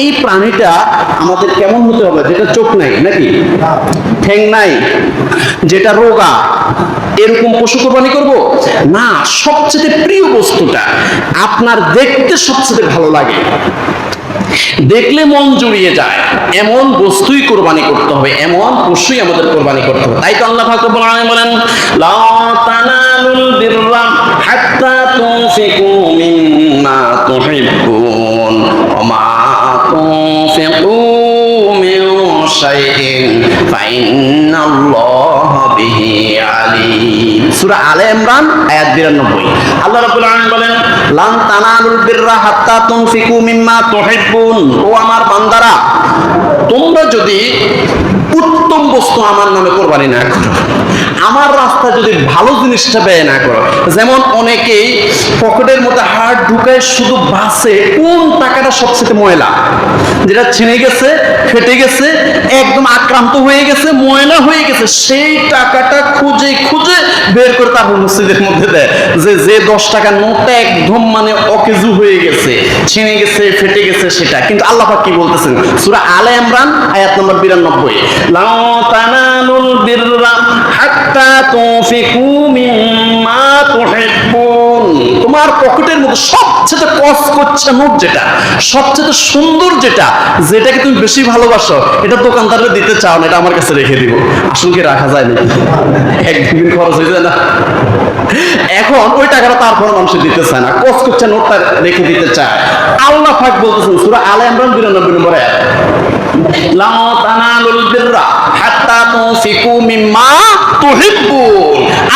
এই প্রাণীটা আমাদের কেমন হতে হবে? যেটা চোখ নাই, নাকি? ঠ্যাং নাই, যেটা রোগা। এরকম পশু কোরবানি করব? না, সবচেয়ে প্রিয় বস্তুটা, আপনার দেখতে সবচেয়ে ভালো লাগে। দেখলে মন জুড়িয়ে যায়। এমন বস্তুই কোরবানি করতে হবে, এমন পশুই আমাদের কোরবানি করতে হবে। তাই তো আল্লাহ পাক রব্বুল আলামিন বলেন, লা তানালুল বিররা হাত্তা তুনফিকু মিম্মা তুহিব্বুন শাইইন ফাইন্নাল্লাহা বিহি আলিম সূরা আলে ইমরান আয়াত 92 আল্লাহ রাব্বুল আলামিন বলেন লান তানালুল বিররা হাত্তা তুনফিকু মিম্মা তুহিব্বুন। ও আমার বান্দারা তোমরা যদি উত্তম বস্তু আমার নামে কোরবানি না করো আমার রাস্তা যদি ভালো জিনিসটা ব্যয় না করো যেমন অনেকেই পকেটের মধ্যে হাত ঢুকায় শুধু বাসে কোন টাকাটা সবচেয়ে ময়লা? যেটা ছিঁড়ে গেছে ফেটে গেছে একদম আক্রান্ত হয়ে গেছে, ময়লা হয়ে গেছে, সেই টাকাটা খুঁজে খুঁজে বের করে তারপর মসজিদের মধ্যে দেয়। যে যে দশ টাকা নোটটা একদম মানে অকেজু হয়ে গেছে, ছিঁড়ে গেছে, ফেটে গেছে সেটা। কিন্তু আল্লাহ কি বলতেছেন? সুরা আলে ইমরান, আয়াত নম্বর 92 লাউ তানালুল বিররা হাত্তা মিম্মা তুহিব্বুন তোমার পকেটের মধ্যে সবচেয়ে কস করছে নোট যেটা, সবচেয়ে সুন্দর যেটা, যেটাকে তুমি বেশি ভালোবাসো, এটা দোকানদারে দিতে চাও না, এটা আমার কাছে রেখে দিব। আসলে কি রাখা যায় না একদিন খরচ হয়ে যায় না। এখন ওই টাকাটা তারপর মানুষ দিতে চায় না কস করছে নোটটা রেখে দিতে চায়। আল্লাহ পাক বলতেছেন, সূরা আলে ইমরান 92 নম্বর লা তানালুল বিররা হাত্তা তুনফিকু মিম্মা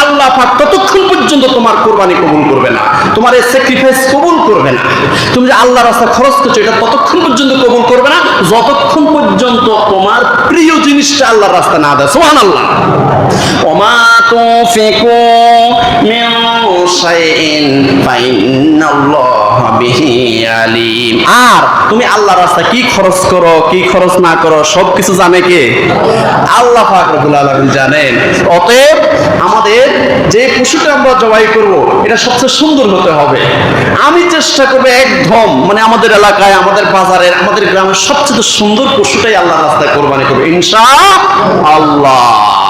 আল্লাহ পাক ততক্ষণ পর্যন্ত তোমার কোরবানি কবুল করবে না, তোমার এই স্যাক্রিফাইস কবুল করবে না। তুমি যে আল্লাহ রাস্তা খরচ করছ, এটা ততক্ষণ পর্যন্ত কবুল করবে না, যতক্ষণ পর্যন্ত তোমার প্রিয় জিনিসটা আল্লাহর রাস্তা না দেয়। সোহান আল্লাহ ফাইন্নাল্লাহা বিহি আর তুমি আল্লাহর কি খরচ করো, কি খরচ না করো জানে কে? আল্লাহ জানেন। অতএব আমাদের যে পশুটা আমরা জবাই করব, এটা সবচেয়ে সুন্দর হতে হবে। আমি চেষ্টা করব একদম মানে আমাদের এলাকায়, আমাদের বাজারের, আমাদের গ্রামের সবচেয়ে সুন্দর পশুটাই আল্লাহর রাস্তায় কোরবানি করব। ইনশা আল্লাহ।